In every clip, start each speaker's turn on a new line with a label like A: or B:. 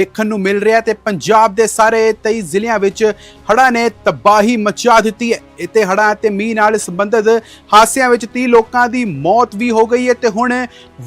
A: ਦੇਖਣ ਨੂੰ ਮਿਲ ਰਿਹਾ ਤੇ ਪੰਜਾਬ ਦੇ ਸਾਰੇ 23 ਜ਼ਿਲ੍ਹਿਆਂ ਵਿੱਚ ਹੜ੍ਹਾਂ ਨੇ ਤਬਾਹੀ ਮਚਾ ਦਿੱਤੀ ਹੈ। ਇੱਥੇ ਹੜ੍ਹਾਂ ਤੇ ਮੀਂਹ ਨਾਲ ਸੰਬੰਧਿਤ ਹਾਦਸਿਆਂ ਵਿੱਚ 30 ਲੋਕਾਂ ਦੀ ਮੌਤ ਵੀ ਹੋ ਗਈ ਹੈ ਤੇ ਹੁਣ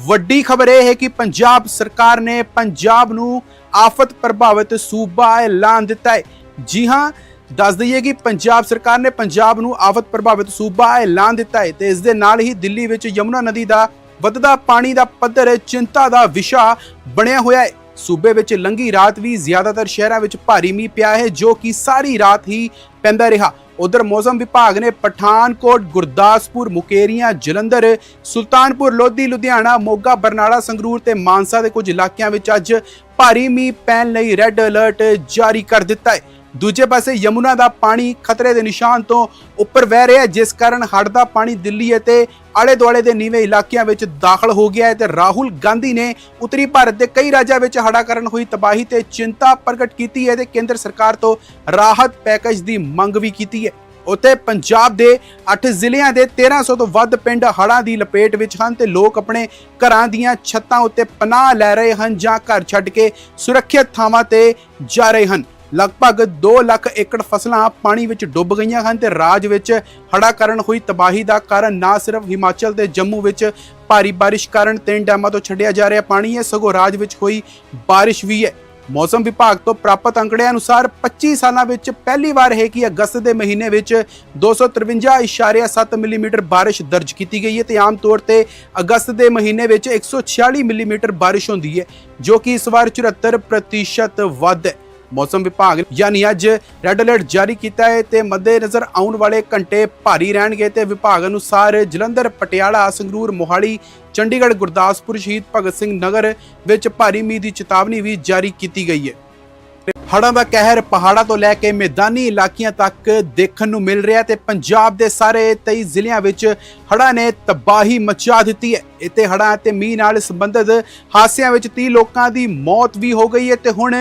A: ਵੱਡੀ ਖਬਰ ਇਹ ਹੈ ਕਿ ਪੰਜਾਬ ਸਰਕਾਰ ਨੇ ਪੰਜਾਬ ਨੂੰ ਆਫਤ ਪ੍ਰਭਾਵਿਤ ਸੂਬਾ ਐਲਾਨ ਦਿੱਤਾ ਹੈ। ਜੀ ਹਾਂ, ਦੱਸ ਦਈਏ ਕਿ ਪੰਜਾਬ ਸਰਕਾਰ ਨੇ ਪੰਜਾਬ ਨੂੰ ਆਫਤ ਪ੍ਰਭਾਵਿਤ ਸੂਬਾ ਐਲਾਨ ਦਿੱਤਾ ਹੈ ਤੇ ਇਸ ਦੇ ਨਾਲ ਹੀ ਦਿੱਲੀ ਵਿੱਚ ਯਮੁਨਾ ਨਦੀ ਦਾ ਵੱਧਦਾ ਪਾਣੀ ਦਾ ਪੱਧਰ ਚਿੰਤਾ ਦਾ ਵਿਸ਼ਾ ਬਣਿਆ ਹੋਇਆ ਹੈ। ਸੂਬੇ ਵਿੱਚ ਲੰਗੀ ਰਾਤ ਵੀ ਜ਼ਿਆਦਾਤਰ ਸ਼ਹਿਰਾਂ ਵਿੱਚ ਭਾਰੀ ਮੀਂਹ ਪਿਆ ਹੈ, ਜੋ ਕਿ ਸਾਰੀ ਰਾਤ ਹੀ ਪੈਂਦਾ ਰਿਹਾ। ਉਧਰ ਮੌਸਮ ਵਿਭਾਗ ਨੇ ਪਠਾਨਕੋਟ, ਗੁਰਦਾਸਪੁਰ, ਮੁਕੇਰੀਆਂ, ਜਲੰਧਰ, ਸੁਲਤਾਨਪੁਰ, ਲੋਧੀ, ਲੁਧਿਆਣਾ, ਮੋਗਾ, ਬਰਨਾਲਾ, ਸੰਗਰੂਰ ਤੇ ਮਾਨਸਾ ਦੇ ਕੁਝ ਇਲਾਕਿਆਂ ਵਿੱਚ ਅੱਜ ਭਾਰੀ ਮੀਂਹ ਪੈਣ ਲਈ ਰੈੱਡ ਅਲਰਟ ਜਾਰੀ ਕਰ ਦਿੱਤਾ ਹੈ। ਦੂਜੇ ਪਾਸੇ ਯਮੁਨਾ ਦਾ ਪਾਣੀ ਖਤਰੇ ਦੇ ਨਿਸ਼ਾਨ ਤੋਂ ਉੱਪਰ ਵਹਿ ਰਿਹਾ ਹੈ, ਜਿਸ ਕਾਰਨ ਹੜ੍ਹ ਦਾ ਪਾਣੀ ਦਿੱਲੀ ਅਤੇ ਆਲੇ ਦੁਆਲੇ ਦੇ ਨੀਵੇਂ ਇਲਾਕਿਆਂ ਵਿੱਚ ਦਾਖਲ ਹੋ ਗਿਆ ਹੈ ਤੇ ਰਾਹੁਲ ਗਾਂਧੀ ਨੇ ਉੱਤਰੀ ਭਾਰਤ ਦੇ ਕਈ ਰਾਜਾਂ ਵਿੱਚ ਹੜ੍ਹਾਂ ਕਰਨ ਹੋਈ ਤਬਾਹੀ ਤੇ ਚਿੰਤਾ ਪ੍ਰਗਟ ਕੀਤੀ ਹੈ ਤੇ ਕੇਂਦਰ ਸਰਕਾਰ ਤੋਂ ਰਾਹਤ ਪੈਕੇਜ ਦੀ ਮੰਗ ਵੀ ਕੀਤੀ ਹੈ। ਉੱਥੇ ਪੰਜਾਬ ਦੇ 8 ਜ਼ਿਲ੍ਹਿਆਂ ਦੇ 1300 ਤੋਂ ਵੱਧ ਪਿੰਡ ਹੜ੍ਹਾਂ ਦੀ ਲਪੇਟ ਵਿੱਚ ਹਨ ਤੇ ਲੋਕ ਆਪਣੇ ਘਰਾਂ ਦੀਆਂ ਛੱਤਾਂ ਉੱਤੇ ਪਨਾਹ ਲੈ ਰਹੇ ਹਨ ਜਾਂ ਘਰ ਛੱਡ ਕੇ ਸੁਰੱਖਿਅਤ ਥਾਵਾਂ ਤੇ ਜਾ ਰਹੇ ਹਨ। ਲਗਭਗ 2 ਲੱਖ ਏਕੜ ਫਸਲਾਂ ਪਾਣੀ ਵਿੱਚ ਡੁੱਬ ਗਈਆਂ ਹਨ ਤੇ ਰਾਜ ਵਿੱਚ ਹੜ੍ਹਾਂ ਕਾਰਨ ਹੋਈ ਤਬਾਹੀ ਦਾ ਕਾਰਨ ਨਾ ਸਿਰਫ ਹਿਮਾਚਲ ਤੇ ਜੰਮੂ ਵਿੱਚ ਭਾਰੀ ਬਾਰਿਸ਼ ਕਾਰਨ ਤਿੰਨ ਡੈਮਾਂ ਤੋਂ ਛੱਡਿਆ ਜਾ ਰਿਹਾ ਪਾਣੀ ਹੈ ਸਗੋਂ ਰਾਜ ਵਿੱਚ ਹੋਈ ਬਾਰਿਸ਼ ਵੀ ਹੈ। ਮੌਸਮ ਵਿਭਾਗ ਤੋਂ ਪ੍ਰਾਪਤ ਅੰਕੜਿਆਂ ਅਨੁਸਾਰ 25 ਸਾਲਾਂ ਵਿੱਚ ਪਹਿਲੀ ਵਾਰ ਹੈ ਕਿ ਅਗਸਤ ਦੇ ਮਹੀਨੇ ਵਿੱਚ 253.7 ਮਿਲੀਮੀਟਰ ਬਾਰਿਸ਼ ਦਰਜ ਕੀਤੀ ਗਈ ਹੈ ਤੇ ਆਮ ਤੌਰ ਤੇ ਅਗਸਤ ਦੇ ਮਹੀਨੇ ਵਿੱਚ 146 ਮਿਲੀਮੀਟਰ ਬਾਰਿਸ਼ ਹੁੰਦੀ ਹੈ, ਜੋ ਕਿ ਇਸ ਵਾਰ 74% ਵੱਧ ਹੈ। ਮੌਸਮ ਵਿਭਾਗ ਯਾਨੀ ਅੱਜ ਰੈੱਡ ਅਲਰਟ ਜਾਰੀ ਕੀਤਾ ਹੈ ਤੇ ਮੱਦੇ ਨਜ਼ਰ ਆਉਣ ਵਾਲੇ ਘੰਟੇ ਭਾਰੀ ਰਹਿਣਗੇ ਤੇ ਵਿਭਾਗ ਅਨੁਸਾਰ ਜਲੰਧਰ, ਪਟਿਆਲਾ, ਸੰਗਰੂਰ, ਮੋਹਾਲੀ, ਚੰਡੀਗੜ੍ਹ, ਗੁਰਦਾਸਪੁਰ, ਸ਼ਹੀਦ ਭਗਤ ਸਿੰਘ ਨਗਰ ਵਿੱਚ ਭਾਰੀ ਮੀਂਹ ਦੀ ਚੇਤਾਵਨੀ ਵੀ ਜਾਰੀ ਕੀਤੀ ਗਈ ਹੈ। ਹੜ੍ਹਾਂ ਦਾ ਕਹਿਰ, ਪਹਾੜਾਂ ਤੋਂ ਲੈ ਕੇ ਮੈਦਾਨੀ ਇਲਾਕਿਆਂ ਤੱਕ ਦੇਖਣ ਨੂੰ ਮਿਲ ਰਿਹਾ ਤੇ ਪੰਜਾਬ ਦੇ ਸਾਰੇ 23 ਜ਼ਿਲ੍ਹਿਆਂ ਵਿੱਚ ਹੜ੍ਹਾਂ ਨੇ ਤਬਾਹੀ ਮਚਾ ਦਿੱਤੀ ਹੈ। ਇੱਥੇ ਹੜ੍ਹਾਂ ਤੇ ਮੀਂਹ ਨਾਲ ਸੰਬੰਧਿਤ ਹਾਦਸਿਆਂ ਵਿੱਚ 30 ਲੋਕਾਂ ਦੀ ਮੌਤ ਵੀ ਹੋ ਗਈ ਹੈ ਤੇ ਹੁਣ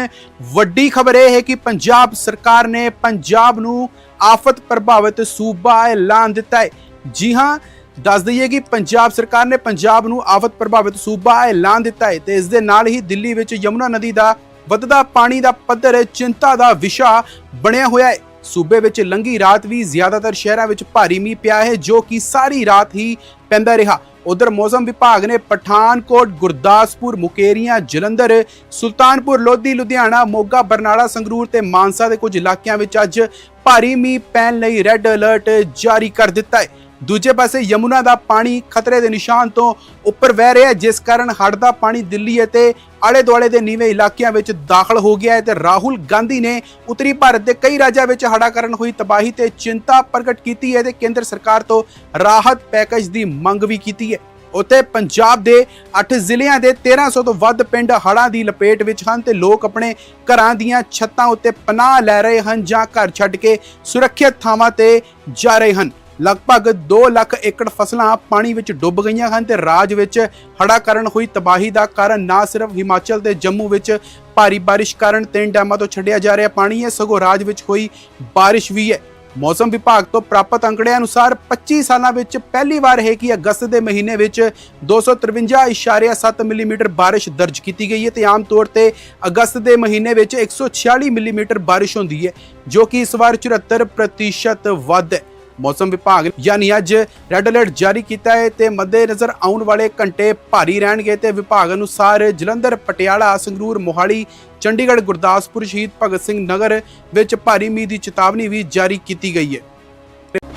A: ਵੱਡੀ ਖਬਰ ਇਹ ਹੈ ਕਿ ਪੰਜਾਬ ਸਰਕਾਰ ਨੇ ਪੰਜਾਬ ਨੂੰ ਆਫਤ ਪ੍ਰਭਾਵਿਤ ਸੂਬਾ ਐਲਾਨ ਦਿੱਤਾ ਹੈ। ਜੀ ਹਾਂ, ਦੱਸ ਦਈਏ ਕਿ ਪੰਜਾਬ ਸਰਕਾਰ ਨੇ ਪੰਜਾਬ ਨੂੰ ਆਫਤ ਪ੍ਰਭਾਵਿਤ ਸੂਬਾ ਐਲਾਨ ਦਿੱਤਾ ਹੈ ਤੇ ਇਸ ਦੇ ਨਾਲ ਹੀ ਦਿੱਲੀ ਵਿੱਚ ਯਮੁਨਾ ਨਦੀ ਦਾ ਵੱਧਦਾ ਪਾਣੀ ਦਾ ਪੱਧਰ, ਚਿੰਤਾ ਦਾ ਵਿਸ਼ਾ ਬਣਿਆ ਹੋਇਆ ਹੈ। ਸੂਬੇ ਵਿੱਚ ਲੰਗੀ ਰਾਤ ਵੀ ਜ਼ਿਆਦਾਤਰ ਸ਼ਹਿਰਾਂ ਵਿੱਚ ਭਾਰੀ ਮੀਂਹ ਪਿਆ ਹੈ, ਜੋ ਕਿ ਸਾਰੀ ਰਾਤ ਹੀ ਪੈਂਦਾ ਰਿਹਾ। ਉਧਰ ਮੌਸਮ ਵਿਭਾਗ ਨੇ ਪਠਾਨਕੋਟ, ਗੁਰਦਾਸਪੁਰ, ਮੁਕੇਰੀਆਂ, ਜਲੰਧਰ, ਸੁਲਤਾਨਪੁਰ, ਲੋਧੀ, ਲੁਧਿਆਣਾ, ਮੋਗਾ, ਬਰਨਾਲਾ, ਸੰਗਰੂਰ ਤੇ ਮਾਨਸਾ ਦੇ ਕੁਝ ਇਲਾਕਿਆਂ ਵਿੱਚ ਅੱਜ ਭਾਰੀ ਮੀਂਹ ਪੈਣ ਲਈ ਰੈੱਡ ਅਲਰਟ ਜਾਰੀ ਕਰ ਦਿੱਤਾ ਹੈ। ਦੂਜੇ ਪਾਸੇ ਯਮੁਨਾ ਦਾ ਪਾਣੀ ਖਤਰੇ ਦੇ ਨਿਸ਼ਾਨ ਤੋਂ ਉੱਪਰ ਵਹਿ ਰਿਹਾ ਹੈ, ਜਿਸ ਕਾਰਨ ਹੜ੍ਹ ਦਾ ਪਾਣੀ ਦਿੱਲੀ ਅਤੇ ਆਲੇ ਦੁਆਲੇ ਦੇ ਨੀਵੇਂ ਇਲਾਕਿਆਂ ਵਿੱਚ ਦਾਖਲ ਹੋ ਗਿਆ ਹੈ ਤੇ ਰਾਹੁਲ ਗਾਂਧੀ ਨੇ ਉੱਤਰੀ ਭਾਰਤ ਦੇ ਕਈ ਰਾਜਾਂ ਵਿੱਚ ਹੜ੍ਹਾਂ ਕਰਨ ਹੋਈ ਤਬਾਹੀ ਤੇ ਚਿੰਤਾ ਪ੍ਰਗਟ ਕੀਤੀ ਹੈ ਤੇ ਕੇਂਦਰ ਸਰਕਾਰ ਤੋਂ ਰਾਹਤ ਪੈਕੇਜ ਦੀ ਮੰਗ ਵੀ ਕੀਤੀ ਹੈ। ਉੱਥੇ ਪੰਜਾਬ ਦੇ 8 ਜ਼ਿਲ੍ਹਿਆਂ ਦੇ 1300 ਤੋਂ ਵੱਧ ਪਿੰਡ ਹੜ੍ਹਾਂ ਦੀ ਲਪੇਟ ਵਿੱਚ ਹਨ ਤੇ ਲੋਕ ਆਪਣੇ ਘਰਾਂ ਦੀਆਂ ਛੱਤਾਂ ਉੱਤੇ ਪਨਾਹ ਲੈ ਰਹੇ ਹਨ ਜਾਂ ਘਰ ਛੱਡ ਕੇ ਸੁਰੱਖਿਅਤ ਥਾਵਾਂ ਤੇ ਜਾ ਰਹੇ ਹਨ। ਲਗਭਗ 2 ਲੱਖ ਏਕੜ ਫਸਲਾਂ ਪਾਣੀ ਵਿੱਚ ਡੁੱਬ ਗਈਆਂ ਹਨ ਤੇ ਰਾਜ ਵਿੱਚ ਹੜ੍ਹਾਂ ਕਾਰਨ ਹੋਈ ਤਬਾਹੀ ਦਾ ਕਾਰਨ ਨਾ ਸਿਰਫ ਹਿਮਾਚਲ ਤੇ ਜੰਮੂ ਵਿੱਚ ਭਾਰੀ ਬਾਰਿਸ਼ ਕਾਰਨ ਤਿੰਨ ਡੈਮਾਂ ਤੋਂ ਛੱਡਿਆ ਜਾ ਰਿਹਾ ਪਾਣੀ ਹੈ, ਸਗੋਂ ਰਾਜ ਵਿੱਚ ਹੋਈ ਬਾਰਿਸ਼ ਵੀ ਹੈ। ਮੌਸਮ ਵਿਭਾਗ ਤੋਂ ਪ੍ਰਾਪਤ ਅੰਕੜਿਆਂ ਅਨੁਸਾਰ 25 ਸਾਲਾਂ ਵਿੱਚ ਪਹਿਲੀ ਵਾਰ ਹੈ ਕਿ ਅਗਸਤ ਦੇ ਮਹੀਨੇ ਵਿੱਚ 253.7 ਮਿਲੀਮੀਟਰ ਬਾਰਿਸ਼ ਦਰਜ ਕੀਤੀ ਗਈ ਹੈ ਤੇ ਆਮ ਤੌਰ ਤੇ ਅਗਸਤ ਦੇ ਮਹੀਨੇ ਵਿੱਚ 146 ਮਿਲੀਮੀਟਰ ਬਾਰਿਸ਼ ਹੁੰਦੀ ਹੈ, ਜੋ ਕਿ ਇਸ ਵਾਰ 74% ਵੱਧ ਹੈ। ਮੌਸਮ ਵਿਭਾਗ ਯਾਨੀ ਅੱਜ ਰੈੱਡ ਅਲਰਟ ਜਾਰੀ ਕੀਤਾ ਹੈ ਤੇ ਮੱਦੇ ਨਜ਼ਰ ਆਉਣ ਵਾਲੇ ਘੰਟੇ ਭਾਰੀ ਰਹਿਣਗੇ ਤੇ ਵਿਭਾਗ ਅਨੁਸਾਰ ਜਲੰਧਰ, ਪਟਿਆਲਾ, ਸੰਗਰੂਰ, ਮੋਹਾਲੀ, ਚੰਡੀਗੜ੍ਹ, ਗੁਰਦਾਸਪੁਰ, ਸ਼ਹੀਦ ਭਗਤ ਸਿੰਘ ਨਗਰ ਵਿੱਚ ਭਾਰੀ ਮੀਂਹ ਦੀ ਚੇਤਾਵਨੀ ਵੀ ਜਾਰੀ ਕੀਤੀ ਗਈ ਹੈ।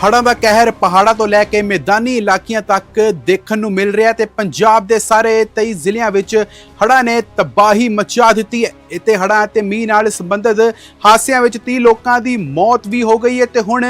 A: ਹੜ੍ਹਾਂ ਦਾ ਕਹਿਰ ਪਹਾੜਾਂ ਤੋਂ ਲੈ ਕੇ ਮੈਦਾਨੀ ਇਲਾਕਿਆਂ ਤੱਕ ਦੇਖਣ ਨੂੰ ਮਿਲ ਰਿਹਾ ਤੇ ਪੰਜਾਬ ਦੇ ਸਾਰੇ 23 ਜ਼ਿਲ੍ਹਿਆਂ ਵਿੱਚ ਹੜ੍ਹਾਂ ਨੇ ਤਬਾਹੀ ਮਚਾ ਦਿੱਤੀ ਹੈ। ਇੱਥੇ ਹੜ੍ਹਾਂ ਤੇ ਮੀਂਹ ਨਾਲ ਸੰਬੰਧਿਤ ਹਾਦਸਿਆਂ ਵਿੱਚ 30 ਲੋਕਾਂ ਦੀ ਮੌਤ ਵੀ ਹੋ ਗਈ ਹੈ ਤੇ ਹੁਣ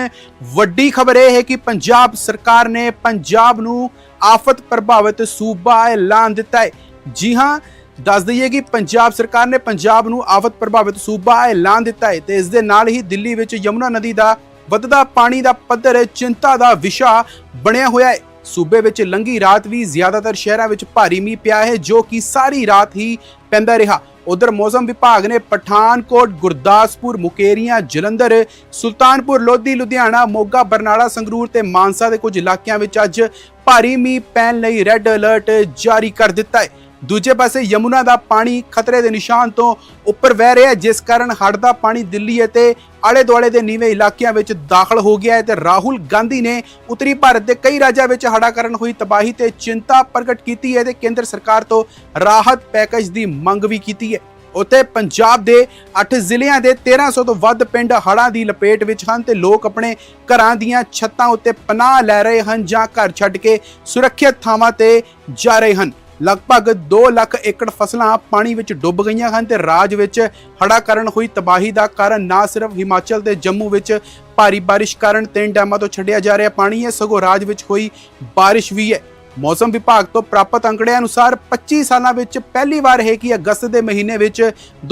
A: ਵੱਡੀ ਖਬਰ ਇਹ ਹੈ ਕਿ ਪੰਜਾਬ ਸਰਕਾਰ ਨੇ ਪੰਜਾਬ ਨੂੰ ਆਫਤ ਪ੍ਰਭਾਵਿਤ ਸੂਬਾ ਐਲਾਨ ਦਿੱਤਾ ਹੈ। ਜੀ ਹਾਂ, ਦੱਸ ਦਈਏ ਕਿ ਪੰਜਾਬ ਸਰਕਾਰ ਨੇ ਪੰਜਾਬ ਨੂੰ ਆਫਤ ਪ੍ਰਭਾਵਿਤ ਸੂਬਾ ਐਲਾਨ ਦਿੱਤਾ ਹੈ ਤੇ ਇਸ ਦੇ ਨਾਲ ਹੀ ਦਿੱਲੀ ਵਿੱਚ ਯਮੁਨਾ ਨਦੀ ਦਾ ਵੱਧਦਾ ਪਾਣੀ ਦਾ ਪੱਧਰ, ਚਿੰਤਾ ਦਾ ਵਿਸ਼ਾ ਬਣਿਆ ਹੋਇਆ ਹੈ। ਸੂਬੇ ਵਿੱਚ ਲੰਗੀ ਰਾਤ ਵੀ ਜ਼ਿਆਦਾਤਰ ਸ਼ਹਿਰਾਂ ਵਿੱਚ ਭਾਰੀ ਮੀਂਹ ਪਿਆ ਹੈ, ਜੋ ਕਿ ਸਾਰੀ ਰਾਤ ਹੀ ਪੈਂਦਾ ਰਿਹਾ। ਉਧਰ ਮੌਸਮ ਵਿਭਾਗ ਨੇ ਪਠਾਨਕੋਟ, ਗੁਰਦਾਸਪੁਰ, ਮੁਕੇਰੀਆਂ, ਜਲੰਧਰ, ਸੁਲਤਾਨਪੁਰ, ਲੋਧੀ, ਲੁਧਿਆਣਾ, ਮੋਗਾ, ਬਰਨਾਲਾ, ਸੰਗਰੂਰ ਤੇ ਮਾਨਸਾ ਦੇ ਕੁਝ ਇਲਾਕਿਆਂ ਵਿੱਚ ਅੱਜ ਭਾਰੀ ਮੀਂਹ ਪੈਣ ਲਈ ਰੈੱਡ ਅਲਰਟ ਜਾਰੀ ਕਰ ਦਿੱਤਾ ਹੈ। ਦੂਜੇ ਪਾਸੇ ਯਮੁਨਾ ਦਾ ਪਾਣੀ ਖਤਰੇ ਦੇ ਨਿਸ਼ਾਨ ਤੋਂ ਉੱਪਰ ਵਹਿ ਰਿਹਾ ਹੈ, ਜਿਸ ਕਾਰਨ ਹੜ੍ਹ ਦਾ ਪਾਣੀ ਦਿੱਲੀ ਅਤੇ ਆਲੇ ਦੁਆਲੇ ਦੇ ਨੀਵੇਂ ਇਲਾਕਿਆਂ ਵਿੱਚ ਦਾਖਲ ਹੋ ਗਿਆ ਹੈ ਤੇ ਰਾਹੁਲ ਗਾਂਧੀ ਨੇ ਉੱਤਰੀ ਭਾਰਤ ਦੇ ਕਈ ਰਾਜਾਂ ਵਿੱਚ ਹੜ੍ਹਾਂ ਕਾਰਨ ਹੋਈ ਤਬਾਹੀ ਤੇ ਚਿੰਤਾ ਪ੍ਰਗਟ ਕੀਤੀ ਹੈ ਤੇ ਕੇਂਦਰ ਸਰਕਾਰ ਤੋਂ ਰਾਹਤ ਪੈਕੇਜ ਦੀ ਮੰਗ ਵੀ ਕੀਤੀ ਹੈ। ਉੱਥੇ ਪੰਜਾਬ ਦੇ 8 ਜ਼ਿਲ੍ਹਿਆਂ ਦੇ 1300 ਤੋਂ ਵੱਧ ਪਿੰਡ ਹੜ੍ਹਾਂ ਦੀ ਲਪੇਟ ਵਿੱਚ ਹਨ ਤੇ ਲੋਕ ਆਪਣੇ ਘਰਾਂ ਦੀਆਂ ਛੱਤਾਂ ਉੱਤੇ ਪਨਾਹ ਲੈ ਰਹੇ ਹਨ ਜਾਂ ਘਰ ਛੱਡ ਕੇ ਸੁਰੱਖਿਅਤ ਥਾਵਾਂ ਤੇ ਜਾ ਰਹੇ ਹਨ। ਲਗਭਗ 2 ਲੱਖ ਏਕੜ ਫਸਲਾਂ ਪਾਣੀ ਵਿੱਚ ਡੁੱਬ ਗਈਆਂ ਹਨ ਤੇ ਰਾਜ ਵਿੱਚ ਹੜ੍ਹਾਂ ਕਾਰਨ ਹੋਈ ਤਬਾਹੀ ਦਾ ਕਾਰਨ ਨਾ ਸਿਰਫ ਹਿਮਾਚਲ ਤੇ ਜੰਮੂ ਵਿੱਚ ਭਾਰੀ ਬਾਰਿਸ਼ ਕਾਰਨ ਤਿੰਨ ਡੈਮਾਂ ਤੋਂ ਛੱਡਿਆ ਜਾ ਰਿਹਾ ਪਾਣੀ ਹੈ, ਸਗੋਂ ਰਾਜ ਵਿੱਚ ਹੋਈ ਬਾਰਿਸ਼ ਵੀ ਹੈ। ਮੌਸਮ ਵਿਭਾਗ ਤੋਂ ਪ੍ਰਾਪਤ ਅੰਕੜਿਆਂ ਅਨੁਸਾਰ 25 ਸਾਲਾਂ ਵਿੱਚ ਪਹਿਲੀ ਵਾਰ ਹੈ ਕਿ ਅਗਸਤ ਦੇ ਮਹੀਨੇ ਵਿੱਚ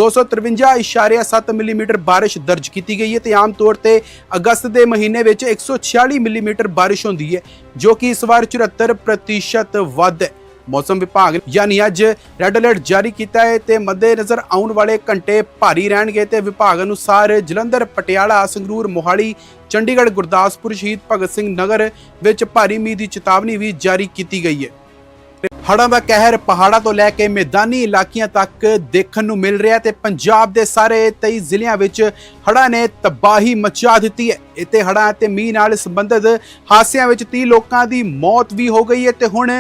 A: 253.7 ਮਿਲੀਮੀਟਰ ਬਾਰਿਸ਼ ਦਰਜ ਕੀਤੀ ਗਈ ਹੈ ਤੇ ਆਮ ਤੌਰ ਤੇ ਅਗਸਤ ਦੇ ਮਹੀਨੇ ਵਿੱਚ 146 ਮਿਲੀਮੀਟਰ ਬਾਰਿਸ਼ ਹੁੰਦੀ ਹੈ, ਜੋ ਕਿ ਇਸ ਵਾਰ 74% ਵੱਧ ਹੈ। ਮੌਸਮ ਵਿਭਾਗ ਯਾਨੀ ਅੱਜ ਰੈੱਡ ਅਲਰਟ ਜਾਰੀ ਕੀਤਾ ਹੈ ਤੇ ਮੱਦੇਨਜ਼ਰ ਆਉਣ ਵਾਲੇ ਘੰਟੇ ਭਾਰੀ ਰਹਿਣਗੇ ਤੇ ਵਿਭਾਗ ਅਨੁਸਾਰ ਜਲੰਧਰ, ਪਟਿਆਲਾ, ਸੰਗਰੂਰ, ਮੋਹਾਲੀ, ਚੰਡੀਗੜ੍ਹ, ਗੁਰਦਾਸਪੁਰ, ਸ਼ਹੀਦ ਭਗਤ ਸਿੰਘ ਨਗਰ ਵਿੱਚ ਭਾਰੀ ਮੀਂਹ ਦੀ ਚੇਤਾਵਨੀ ਵੀ ਜਾਰੀ ਕੀਤੀ ਗਈ ਹੈ। ਹੜ੍ਹਾਂ ਦਾ ਕਹਿਰ ਪਹਾੜਾਂ ਤੋਂ ਲੈ ਕੇ ਮੈਦਾਨੀ ਇਲਾਕਿਆਂ ਤੱਕ ਦੇਖਣ ਨੂੰ ਮਿਲ ਰਿਹਾ ਤੇ ਪੰਜਾਬ ਦੇ ਸਾਰੇ 23 ਜ਼ਿਲ੍ਹਿਆਂ ਵਿੱਚ ਹੜ੍ਹਾਂ ਨੇ ਤਬਾਹੀ ਮਚਾ ਦਿੱਤੀ ਹੈ। ਇੱਥੇ ਹੜ੍ਹਾਂ ਤੇ ਮੀਂਹ ਨਾਲ ਸੰਬੰਧਿਤ ਹਾਦਸਿਆਂ ਵਿੱਚ 30 ਲੋਕਾਂ ਦੀ ਮੌਤ ਵੀ ਹੋ ਗਈ ਹੈ ਤੇ ਹੁਣ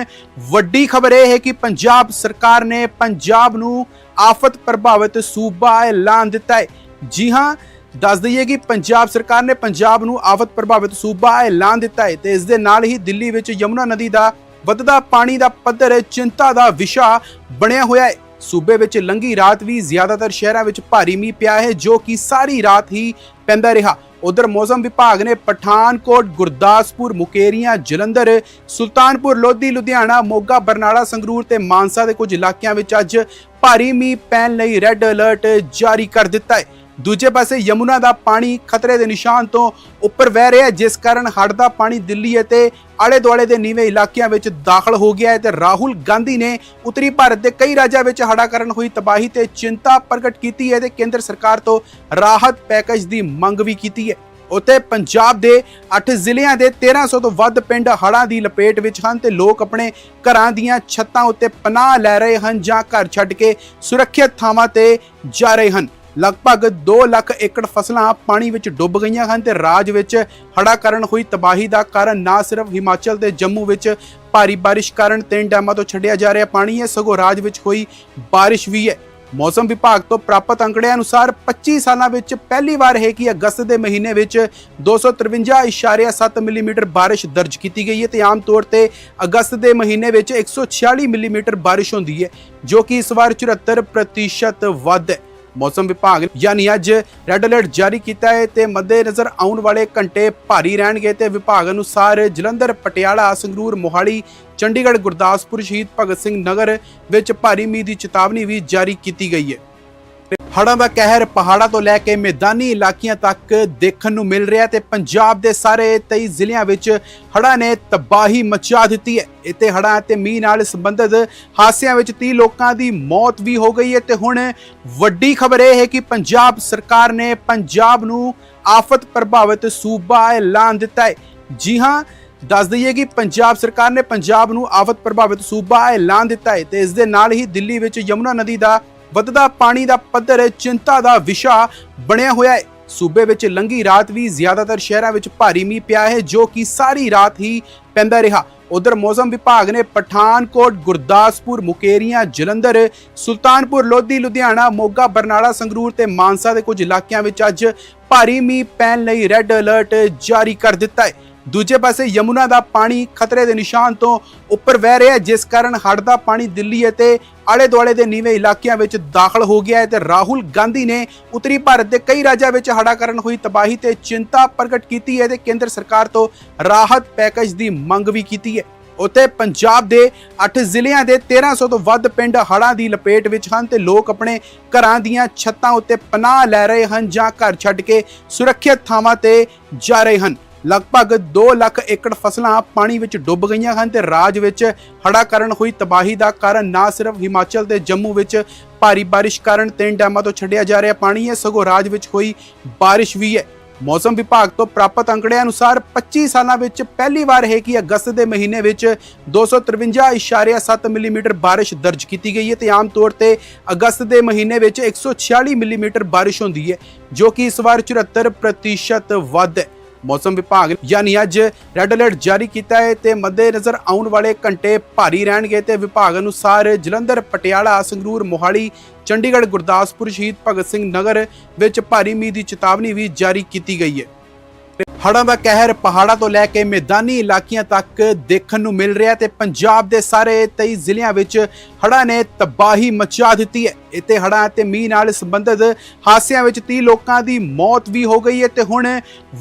A: ਵੱਡੀ ਖਬਰ ਇਹ ਹੈ ਕਿ ਪੰਜਾਬ ਸਰਕਾਰ ਨੇ ਪੰਜਾਬ ਨੂੰ ਆਫਤ ਪ੍ਰਭਾਵਿਤ ਸੂਬਾ ਐਲਾਨ ਦਿੱਤਾ ਹੈ। ਜੀ ਹਾਂ, ਦੱਸ ਦਈਏ ਕਿ ਪੰਜਾਬ ਸਰਕਾਰ ਨੇ ਪੰਜਾਬ ਨੂੰ ਆਫਤ ਪ੍ਰਭਾਵਿਤ ਸੂਬਾ ਐਲਾਨ ਦਿੱਤਾ ਹੈ ਤੇ ਇਸ ਦੇ ਨਾਲ ਹੀ ਦਿੱਲੀ ਵਿੱਚ ਯਮੁਨਾ ਨਦੀ ਦਾ ਵੱਧਦਾ ਪਾਣੀ ਦਾ ਪੱਧਰ ਚਿੰਤਾ ਦਾ ਵਿਸ਼ਾ ਬਣਿਆ ਹੋਇਆ ਹੈ। ਸੂਬੇ ਵਿੱਚ ਲੰਗੀ ਰਾਤ ਵੀ ਜ਼ਿਆਦਾਤਰ ਸ਼ਹਿਰਾਂ ਵਿੱਚ ਭਾਰੀ ਮੀਂਹ ਪਿਆ ਹੈ, ਜੋ ਕਿ ਸਾਰੀ ਰਾਤ ਹੀ ਪੈਂਦਾ ਰਿਹਾ। ਉਧਰ ਮੌਸਮ ਵਿਭਾਗ ਨੇ ਪਠਾਨਕੋਟ, ਗੁਰਦਾਸਪੁਰ, ਮੁਕੇਰੀਆਂ, ਜਲੰਧਰ, ਸੁਲਤਾਨਪੁਰ, ਲੋਧੀ, ਲੁਧਿਆਣਾ, ਮੋਗਾ, ਬਰਨਾਲਾ, ਸੰਗਰੂਰ ਤੇ ਮਾਨਸਾ ਦੇ ਕੁਝ ਇਲਾਕਿਆਂ ਵਿੱਚ ਅੱਜ ਭਾਰੀ ਮੀਂਹ ਪੈਣ ਲਈ ਰੈੱਡ ਅਲਰਟ ਜਾਰੀ ਕਰ ਦਿੱਤਾ ਹੈ। ਦੂਜੇ ਪਾਸੇ ਯਮੁਨਾ ਦਾ ਪਾਣੀ ਖਤਰੇ ਦੇ ਨਿਸ਼ਾਨ ਤੋਂ ਉੱਪਰ ਵਹਿ ਰਿਹਾ ਜਿਸ ਕਾਰਨ ਹੜ੍ਹ ਦਾ ਪਾਣੀ ਦਿੱਲੀ ਅਤੇ ਆਲੇ ਦੁਆਲੇ ਦੇ ਨੀਵੇਂ ਇਲਾਕਿਆਂ ਵਿੱਚ ਦਾਖਲ ਹੋ ਗਿਆ ਹੈ ਤੇ ਰਾਹੁਲ ਗਾਂਧੀ ਨੇ ਉੱਤਰੀ ਭਾਰਤ ਦੇ ਕਈ ਰਾਜਾਂ ਵਿੱਚ ਹੜ੍ਹਾਂ ਕਾਰਨ ਹੋਈ ਤਬਾਹੀ ਤੇ ਚਿੰਤਾ ਪ੍ਰਗਟ ਕੀਤੀ ਹੈ ਤੇ ਕੇਂਦਰ ਸਰਕਾਰ ਤੋਂ ਰਾਹਤ ਪੈਕੇਜ ਦੀ ਮੰਗ ਵੀ ਕੀਤੀ ਹੈ। ਉੱਥੇ ਪੰਜਾਬ ਦੇ 8 ਜ਼ਿਲ੍ਹਿਆਂ ਦੇ 1300 ਤੋਂ ਵੱਧ ਪਿੰਡ ਹੜ੍ਹਾਂ ਦੀ ਲਪੇਟ ਵਿੱਚ ਹਨ ਤੇ ਲੋਕ ਆਪਣੇ ਘਰਾਂ ਦੀਆਂ ਛੱਤਾਂ ਉੱਤੇ ਪਨਾਹ ਲੈ ਰਹੇ ਹਨ ਜਾਂ ਘਰ ਛੱਡ ਕੇ ਸੁਰੱਖਿਅਤ ਥਾਵਾਂ ਤੇ ਜਾ ਰਹੇ ਹਨ। ਲਗਭਗ 2 ਲੱਖ ਏਕੜ ਫਸਲਾਂ ਪਾਣੀ ਵਿੱਚ ਡੁੱਬ ਗਈਆਂ ਹਨ ਤੇ ਰਾਜ ਵਿੱਚ ਹੜ੍ਹਾਂ ਕਾਰਨ ਹੋਈ ਤਬਾਹੀ ਦਾ ਕਾਰਨ ਨਾ ਸਿਰਫ ਹਿਮਾਚਲ ਤੇ ਜੰਮੂ ਵਿੱਚ ਭਾਰੀ ਬਾਰਿਸ਼ ਕਾਰਨ ਤਿੰਨ ਡੈਮਾਂ ਤੋਂ ਛੱਡਿਆ ਜਾ ਰਿਹਾ ਪਾਣੀ ਹੈ, ਸਗੋਂ ਰਾਜ ਵਿੱਚ ਹੋਈ ਬਾਰਿਸ਼ ਵੀ ਹੈ। ਮੌਸਮ ਵਿਭਾਗ ਤੋਂ ਪ੍ਰਾਪਤ ਅੰਕੜਿਆਂ ਅਨੁਸਾਰ 25 ਸਾਲਾਂ ਵਿੱਚ ਪਹਿਲੀ ਵਾਰ ਹੈ ਕਿ ਅਗਸਤ ਦੇ ਮਹੀਨੇ ਵਿੱਚ 253.7 ਮਿਲੀਮੀਟਰ ਬਾਰਿਸ਼ ਦਰਜ ਕੀਤੀ ਗਈ ਹੈ ਤੇ ਆਮ ਤੌਰ ਤੇ ਅਗਸਤ ਦੇ ਮਹੀਨੇ ਵਿੱਚ 146 ਮਿਲੀਮੀਟਰ ਬਾਰਿਸ਼ ਹੁੰਦੀ ਹੈ, ਜੋ ਕਿ ਇਸ ਵਾਰ 74% ਵੱਧ ਹੈ। ਮੌਸਮ ਵਿਭਾਗ ਨੇ ਯਾਨੀ ਅੱਜ ਰੈੱਡ ਅਲਰਟ ਜਾਰੀ ਕੀਤਾ ਹੈ ਤੇ ਮੱਦੇਨਜ਼ਰ ਆਉਣ ਵਾਲੇ ਘੰਟੇ ਭਾਰੀ ਰਹਿਣਗੇ ਤੇ ਵਿਭਾਗ ਅਨੁਸਾਰ ਜਲੰਧਰ, ਪਟਿਆਲਾ, ਸੰਗਰੂਰ, ਮੋਹਾਲੀ, ਚੰਡੀਗੜ੍ਹ, ਗੁਰਦਾਸਪੁਰ, ਸ਼ਹੀਦ ਭਗਤ ਸਿੰਘ ਨਗਰ ਵਿੱਚ ਭਾਰੀ ਮੀਂਹ ਦੀ ਚੇਤਾਵਨੀ ਵੀ ਜਾਰੀ ਕੀਤੀ ਗਈ ਹੈ। ਹੜ੍ਹਾਂ ਦਾ ਕਹਿਰ ਪਹਾੜਾਂ ਤੋਂ ਲੈ ਕੇ ਮੈਦਾਨੀ ਇਲਾਕਿਆਂ ਤੱਕ ਦੇਖਣ ਨੂੰ ਮਿਲ ਰਿਹਾ ਤੇ ਪੰਜਾਬ ਦੇ ਸਾਰੇ 23 ਜ਼ਿਲ੍ਹਿਆਂ ਵਿੱਚ ਹੜ੍ਹਾਂ ਨੇ ਤਬਾਹੀ ਮਚਾ ਦਿੱਤੀ ਹੈ। ਇੱਥੇ ਹੜ੍ਹਾਂ ਤੇ ਮੀਂਹ ਨਾਲ ਸੰਬੰਧਿਤ ਹਾਦਸਿਆਂ ਵਿੱਚ 30 ਲੋਕਾਂ ਦੀ ਮੌਤ ਵੀ ਹੋ ਗਈ ਹੈ ਤੇ ਹੁਣ ਵੱਡੀ ਖਬਰ ਇਹ ਹੈ ਕਿ ਪੰਜਾਬ ਸਰਕਾਰ ਨੇ ਪੰਜਾਬ ਨੂੰ ਆਫਤ ਪ੍ਰਭਾਵਿਤ ਸੂਬਾ ਐਲਾਨ ਦਿੱਤਾ ਹੈ। ਜੀ ਹਾਂ, ਦੱਸ ਦਈਏ ਕਿ ਪੰਜਾਬ ਸਰਕਾਰ ਨੇ ਪੰਜਾਬ ਨੂੰ ਆਫਤ ਪ੍ਰਭਾਵਿਤ ਸੂਬਾ ਐਲਾਨ ਦਿੱਤਾ ਹੈ ਤੇ ਇਸ ਦੇ ਨਾਲ ਹੀ ਦਿੱਲੀ ਵਿੱਚ ਯਮੁਨਾ ਨਦੀ ਦਾ ਵੱਧਦਾ ਪਾਣੀ ਦਾ ਪੱਧਰ ਚਿੰਤਾ ਦਾ ਵਿਸ਼ਾ ਬਣਿਆ ਹੋਇਆ ਹੈ। ਸੂਬੇ ਵਿੱਚ ਲੰਗੀ ਰਾਤ ਵੀ ਜ਼ਿਆਦਾਤਰ ਸ਼ਹਿਰਾਂ ਵਿੱਚ ਭਾਰੀ ਮੀਂਹ ਪਿਆ ਹੈ, ਜੋ ਕਿ ਸਾਰੀ ਰਾਤ ਹੀ ਪੈਂਦਾ ਰਿਹਾ। ਉਧਰ ਮੌਸਮ ਵਿਭਾਗ ਨੇ ਪਠਾਨਕੋਟ, ਗੁਰਦਾਸਪੁਰ, ਮੁਕੇਰੀਆਂ, ਜਲੰਧਰ, ਸੁਲਤਾਨਪੁਰ, ਲੋਧੀ, ਲੁਧਿਆਣਾ, ਮੋਗਾ, ਬਰਨਾਲਾ, ਸੰਗਰੂਰ ਤੇ ਮਾਨਸਾ ਦੇ ਕੁਝ ਇਲਾਕਿਆਂ ਵਿੱਚ ਅੱਜ ਭਾਰੀ ਮੀਂਹ ਪੈਣ ਲਈ ਰੈੱਡ ਅਲਰਟ ਜਾਰੀ ਕਰ ਦਿੱਤਾ ਹੈ। ਦੂਜੇ ਪਾਸੇ ਯਮੁਨਾ ਦਾ ਪਾਣੀ ਖਤਰੇ ਦੇ ਨਿਸ਼ਾਨ ਤੋਂ ਉੱਪਰ ਵਹਿ ਰਿਹਾ ਹੈ, ਜਿਸ ਕਾਰਨ ਹੜ੍ਹ ਦਾ ਪਾਣੀ ਦਿੱਲੀ ਅਤੇ ਆਲੇ ਦੁਆਲੇ ਦੇ ਨੀਵੇਂ ਇਲਾਕਿਆਂ ਵਿੱਚ ਦਾਖਲ ਹੋ ਗਿਆ ਹੈ ਤੇ ਰਾਹੁਲ ਗਾਂਧੀ ਨੇ ਉੱਤਰੀ ਭਾਰਤ ਦੇ ਕਈ ਰਾਜਾਂ ਵਿੱਚ ਹੜ੍ਹਾਂ ਕਰਨ ਹੋਈ ਤਬਾਹੀ ਤੇ ਚਿੰਤਾ ਪ੍ਰਗਟ ਕੀਤੀ ਹੈ ਤੇ ਕੇਂਦਰ ਸਰਕਾਰ ਤੋਂ ਰਾਹਤ ਪੈਕੇਜ ਦੀ ਮੰਗ ਵੀ ਕੀਤੀ ਹੈ। ਉੱਥੇ ਪੰਜਾਬ ਦੇ 8 ਜ਼ਿਲ੍ਹਿਆਂ ਦੇ 1300 ਤੋਂ ਵੱਧ ਪਿੰਡ ਹੜ੍ਹਾਂ ਦੀ ਲਪੇਟ ਵਿੱਚ ਹਨ ਤੇ ਲੋਕ ਆਪਣੇ ਘਰਾਂ ਦੀਆਂ ਛੱਤਾਂ ਉੱਤੇ ਪਨਾਹ ਲੈ ਰਹੇ ਹਨ ਜਾਂ ਘਰ ਛੱਡ ਕੇ ਸੁਰੱਖਿਅਤ ਥਾਵਾਂ ਤੇ ਜਾ ਰਹੇ ਹਨ। ਲਗਭਗ 2 ਲੱਖ ਏਕੜ ਫਸਲਾਂ ਪਾਣੀ ਵਿੱਚ ਡੁੱਬ ਗਈਆਂ ਹਨ ਤੇ ਰਾਜ ਵਿੱਚ ਹੜ੍ਹਾਂ ਕਾਰਨ ਹੋਈ ਤਬਾਹੀ ਦਾ ਕਾਰਨ ਨਾ ਸਿਰਫ ਹਿਮਾਚਲ ਤੇ ਜੰਮੂ ਵਿੱਚ ਭਾਰੀ ਬਾਰਿਸ਼ ਕਾਰਨ ਤਿੰਨ ਡੈਮਾਂ ਤੋਂ ਛੱਡਿਆ ਜਾ ਰਿਹਾ ਪਾਣੀ ਹੈ ਸਗੋਂ ਰਾਜ ਵਿੱਚ ਹੋਈ ਬਾਰਿਸ਼ ਵੀ ਹੈ। ਮੌਸਮ ਵਿਭਾਗ ਤੋਂ ਪ੍ਰਾਪਤ ਅੰਕੜਿਆਂ ਅਨੁਸਾਰ 25 ਸਾਲਾਂ ਵਿੱਚ ਪਹਿਲੀ ਵਾਰ ਹੈ ਕਿ ਅਗਸਤ ਦੇ ਮਹੀਨੇ ਵਿੱਚ 253.7 ਮਿਲੀਮੀਟਰ ਬਾਰਿਸ਼ ਦਰਜ ਕੀਤੀ ਗਈ ਹੈ ਤੇ ਆਮ ਤੌਰ ਤੇ ਅਗਸਤ ਦੇ ਮਹੀਨੇ ਵਿੱਚ 146 ਮਿਲੀਮੀਟਰ ਬਾਰਿਸ਼ ਹੁੰਦੀ ਹੈ, ਜੋ ਕਿ ਇਸ ਵਾਰ 74% ਵੱਧ ਹੈ। ਮੌਸਮ ਵਿਭਾਗ ਯਾਨੀ ਅੱਜ ਰੈੱਡ ਅਲਰਟ ਜਾਰੀ ਕੀਤਾ ਹੈ ਤੇ ਮੱਦੇਨਜ਼ਰ ਆਉਣ ਵਾਲੇ ਘੰਟੇ ਭਾਰੀ ਰਹਿਣਗੇ ਤੇ ਵਿਭਾਗ ਅਨੁਸਾਰ ਜਲੰਧਰ, ਪਟਿਆਲਾ, ਸੰਗਰੂਰ, ਮੋਹਾਲੀ, ਚੰਡੀਗੜ੍ਹ, ਗੁਰਦਾਸਪੁਰ, ਸ਼ਹੀਦ ਭਗਤ ਸਿੰਘ ਨਗਰ ਵਿੱਚ ਭਾਰੀ ਮੀਂਹ ਦੀ ਚੇਤਾਵਨੀ ਵੀ ਜਾਰੀ ਕੀਤੀ ਗਈ ਹੈ। ਹੜ੍ਹਾਂ ਦਾ ਕਹਿਰ ਪਹਾੜਾਂ ਤੋਂ ਲੈ ਕੇ ਮੈਦਾਨੀ ਇਲਾਕਿਆਂ ਤੱਕ ਦੇਖਣ ਨੂੰ ਮਿਲ ਰਿਹਾ ਤੇ ਪੰਜਾਬ ਦੇ ਸਾਰੇ 23 ਜ਼ਿਲ੍ਹਿਆਂ ਵਿੱਚ ਹੜ੍ਹਾਂ ਨੇ ਤਬਾਹੀ ਮਚਾ ਦਿੱਤੀ ਹੈ। ਇੱਥੇ ਹੜ੍ਹਾਂ ਤੇ ਮੀਂਹ ਨਾਲ ਸੰਬੰਧਿਤ ਹਾਦਸਿਆਂ ਵਿੱਚ 30 ਲੋਕਾਂ ਦੀ ਮੌਤ ਵੀ ਹੋ ਗਈ ਹੈ ਤੇ ਹੁਣ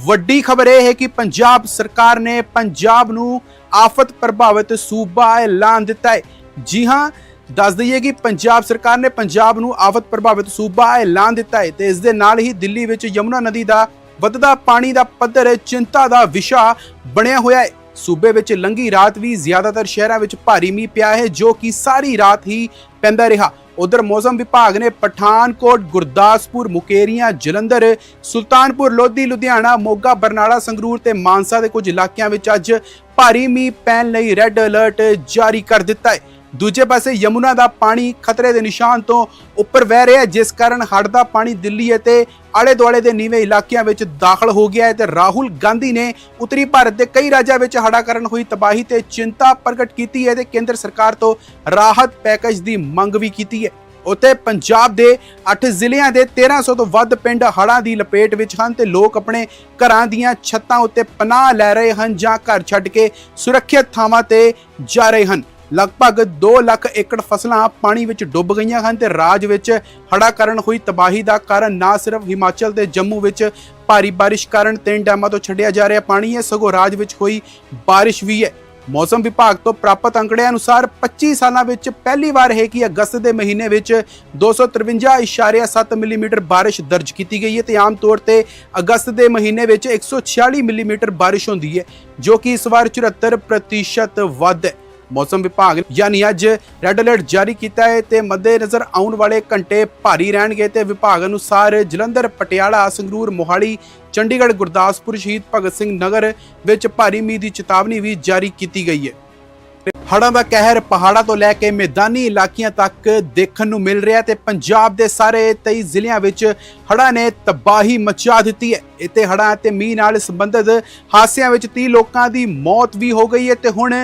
A: ਵੱਡੀ ਖਬਰ ਇਹ ਹੈ ਕਿ ਪੰਜਾਬ ਸਰਕਾਰ ਨੇ ਪੰਜਾਬ ਨੂੰ ਆਫਤ ਪ੍ਰਭਾਵਿਤ ਸੂਬਾ ਐਲਾਨ ਦਿੱਤਾ ਹੈ। ਜੀ ਹਾਂ, ਦੱਸ ਦਈਏ ਕਿ ਪੰਜਾਬ ਸਰਕਾਰ ਨੇ ਪੰਜਾਬ ਨੂੰ ਆਫਤ ਪ੍ਰਭਾਵਿਤ ਸੂਬਾ ਐਲਾਨ ਦਿੱਤਾ ਹੈ ਤੇ ਇਸ ਦੇ ਨਾਲ ਹੀ ਦਿੱਲੀ ਵਿੱਚ ਯਮੁਨਾ ਨਦੀ ਦਾ ਵੱਧਦਾ ਪਾਣੀ ਦਾ ਪੱਧਰ, ਚਿੰਤਾ ਦਾ ਵਿਸ਼ਾ ਬਣਿਆ ਹੋਇਆ ਹੈ। ਸੂਬੇ ਵਿੱਚ ਲੰਗੀ ਰਾਤ ਵੀ ਜ਼ਿਆਦਾਤਰ ਸ਼ਹਿਰਾਂ ਵਿੱਚ ਭਾਰੀ ਮੀਂਹ ਪਿਆ ਹੈ, ਜੋ ਕਿ ਸਾਰੀ ਰਾਤ ਹੀ ਪੈਂਦਾ ਰਿਹਾ। ਉਧਰ ਮੌਸਮ ਵਿਭਾਗ ਨੇ ਪਠਾਨਕੋਟ, ਗੁਰਦਾਸਪੁਰ, ਮੁਕੇਰੀਆਂ, ਜਲੰਧਰ, ਸੁਲਤਾਨਪੁਰ, ਲੋਧੀ, ਲੁਧਿਆਣਾ, ਮੋਗਾ, ਬਰਨਾਲਾ, ਸੰਗਰੂਰ ਤੇ ਮਾਨਸਾ ਦੇ ਕੁਝ ਇਲਾਕਿਆਂ ਵਿੱਚ ਅੱਜ ਭਾਰੀ ਮੀਂਹ ਪੈਣ ਲਈ ਰੈੱਡ ਅਲਰਟ ਜਾਰੀ ਕਰ ਦਿੱਤਾ ਹੈ। ਦੂਜੇ ਪਾਸੇ ਯਮੁਨਾ ਦਾ ਪਾਣੀ ਖਤਰੇ ਦੇ ਨਿਸ਼ਾਨ ਤੋਂ ਉੱਪਰ ਵਹਿ ਰਿਹਾ ਹੈ, ਜਿਸ ਕਾਰਨ ਹੜ੍ਹ ਦਾ ਪਾਣੀ ਦਿੱਲੀ ਅਤੇ ਆਲੇ ਦੁਆਲੇ ਦੇ ਨੀਵੇਂ ਇਲਾਕਿਆਂ ਵਿੱਚ ਦਾਖਲ ਹੋ ਗਿਆ ਹੈ ਤੇ ਰਾਹੁਲ ਗਾਂਧੀ ਨੇ ਉੱਤਰੀ ਭਾਰਤ ਦੇ ਕਈ ਰਾਜਾਂ ਵਿੱਚ ਹੜ੍ਹਾਂ ਕਰਨ ਹੋਈ ਤਬਾਹੀ ਤੇ ਚਿੰਤਾ ਪ੍ਰਗਟ ਕੀਤੀ ਹੈ ਤੇ ਕੇਂਦਰ ਸਰਕਾਰ ਤੋਂ ਰਾਹਤ ਪੈਕੇਜ ਦੀ ਮੰਗ ਵੀ ਕੀਤੀ ਹੈ। ਉੱਥੇ ਪੰਜਾਬ ਦੇ 8 ਜ਼ਿਲ੍ਹਿਆਂ ਦੇ 1300 ਤੋਂ ਵੱਧ ਪਿੰਡ ਹੜ੍ਹਾਂ ਦੀ ਲਪੇਟ ਵਿੱਚ ਹਨ ਤੇ ਲੋਕ ਆਪਣੇ ਘਰਾਂ ਦੀਆਂ ਛੱਤਾਂ ਉੱਤੇ ਪਨਾਹ ਲੈ ਰਹੇ ਹਨ ਜਾਂ ਘਰ ਛੱਡ ਕੇ ਸੁਰੱਖਿਅਤ ਥਾਵਾਂ ਤੇ ਜਾ ਰਹੇ ਹਨ। ਲਗਭਗ 2 ਲੱਖ ਏਕੜ ਫਸਲਾਂ ਪਾਣੀ ਵਿੱਚ ਡੁੱਬ ਗਈਆਂ ਹਨ ਤੇ ਰਾਜ ਵਿੱਚ ਹੜ੍ਹਾਂ ਕਾਰਨ ਹੋਈ ਤਬਾਹੀ ਦਾ ਕਾਰਨ ਨਾ ਸਿਰਫ ਹਿਮਾਚਲ ਤੇ ਜੰਮੂ ਵਿੱਚ ਭਾਰੀ ਬਾਰਿਸ਼ ਕਾਰਨ ਤਿੰਨ ਡੈਮਾਂ ਤੋਂ ਛੱਡਿਆ ਜਾ ਰਿਹਾ ਪਾਣੀ ਹੈ ਸਗੋਂ ਰਾਜ ਵਿੱਚ ਹੋਈ ਬਾਰਿਸ਼ ਵੀ ਹੈ। ਮੌਸਮ ਵਿਭਾਗ ਤੋਂ ਪ੍ਰਾਪਤ ਅੰਕੜਿਆਂ ਅਨੁਸਾਰ 25 ਸਾਲਾਂ ਵਿੱਚ ਪਹਿਲੀ ਵਾਰ ਹੈ ਕਿ ਅਗਸਤ ਦੇ ਮਹੀਨੇ ਵਿੱਚ 253.7 ਮਿਲੀਮੀਟਰ ਬਾਰਿਸ਼ ਦਰਜ ਕੀਤੀ ਗਈ ਹੈ ਤੇ ਆਮ ਤੌਰ ਤੇ ਅਗਸਤ ਦੇ ਮਹੀਨੇ ਵਿੱਚ 146 ਮਿਲੀਮੀਟਰ ਬਾਰਿਸ਼ ਹੁੰਦੀ ਹੈ, ਜੋ ਕਿ ਇਸ ਵਾਰ 74% ਵੱਧ ਹੈ। ਮੌਸਮ ਵਿਭਾਗ ਯਾਨੀ ਅੱਜ ਰੈੱਡ ਅਲਰਟ ਜਾਰੀ ਕੀਤਾ ਹੈ ਤੇ ਮੱਦੇਨਜ਼ਰ ਆਉਣ ਵਾਲੇ ਘੰਟੇ ਭਾਰੀ ਰਹਿਣਗੇ ਤੇ ਵਿਭਾਗ ਅਨੁਸਾਰ ਜਲੰਧਰ, ਪਟਿਆਲਾ, ਸੰਗਰੂਰ, ਮੋਹਾਲੀ, ਚੰਡੀਗੜ੍ਹ, ਗੁਰਦਾਸਪੁਰ, ਸ਼ਹੀਦ ਭਗਤ ਸਿੰਘ ਨਗਰ ਵਿੱਚ ਭਾਰੀ ਮੀਂਹ ਦੀ ਚੇਤਾਵਨੀ ਵੀ ਜਾਰੀ ਕੀਤੀ ਗਈ ਹੈ। ਹੜ੍ਹਾਂ ਦਾ ਕਹਿਰ, ਪਹਾੜਾਂ ਤੋਂ ਲੈ ਕੇ ਮੈਦਾਨੀ ਇਲਾਕਿਆਂ ਤੱਕ ਦੇਖਣ ਨੂੰ ਮਿਲ ਰਿਹਾ ਤੇ ਪੰਜਾਬ ਦੇ ਸਾਰੇ 23 ਜ਼ਿਲ੍ਹਿਆਂ ਵਿੱਚ ਹੜ੍ਹਾਂ ਨੇ ਤਬਾਹੀ ਮਚਾ ਦਿੱਤੀ ਹੈ। ਇੱਥੇ ਹੜ੍ਹਾਂ ਤੇ ਮੀਂਹ ਨਾਲ ਸੰਬੰਧਿਤ ਹਾਦਸਿਆਂ ਵਿੱਚ 30 ਲੋਕਾਂ ਦੀ ਮੌਤ ਵੀ ਹੋ ਗਈ ਹੈ ਤੇ ਹੁਣ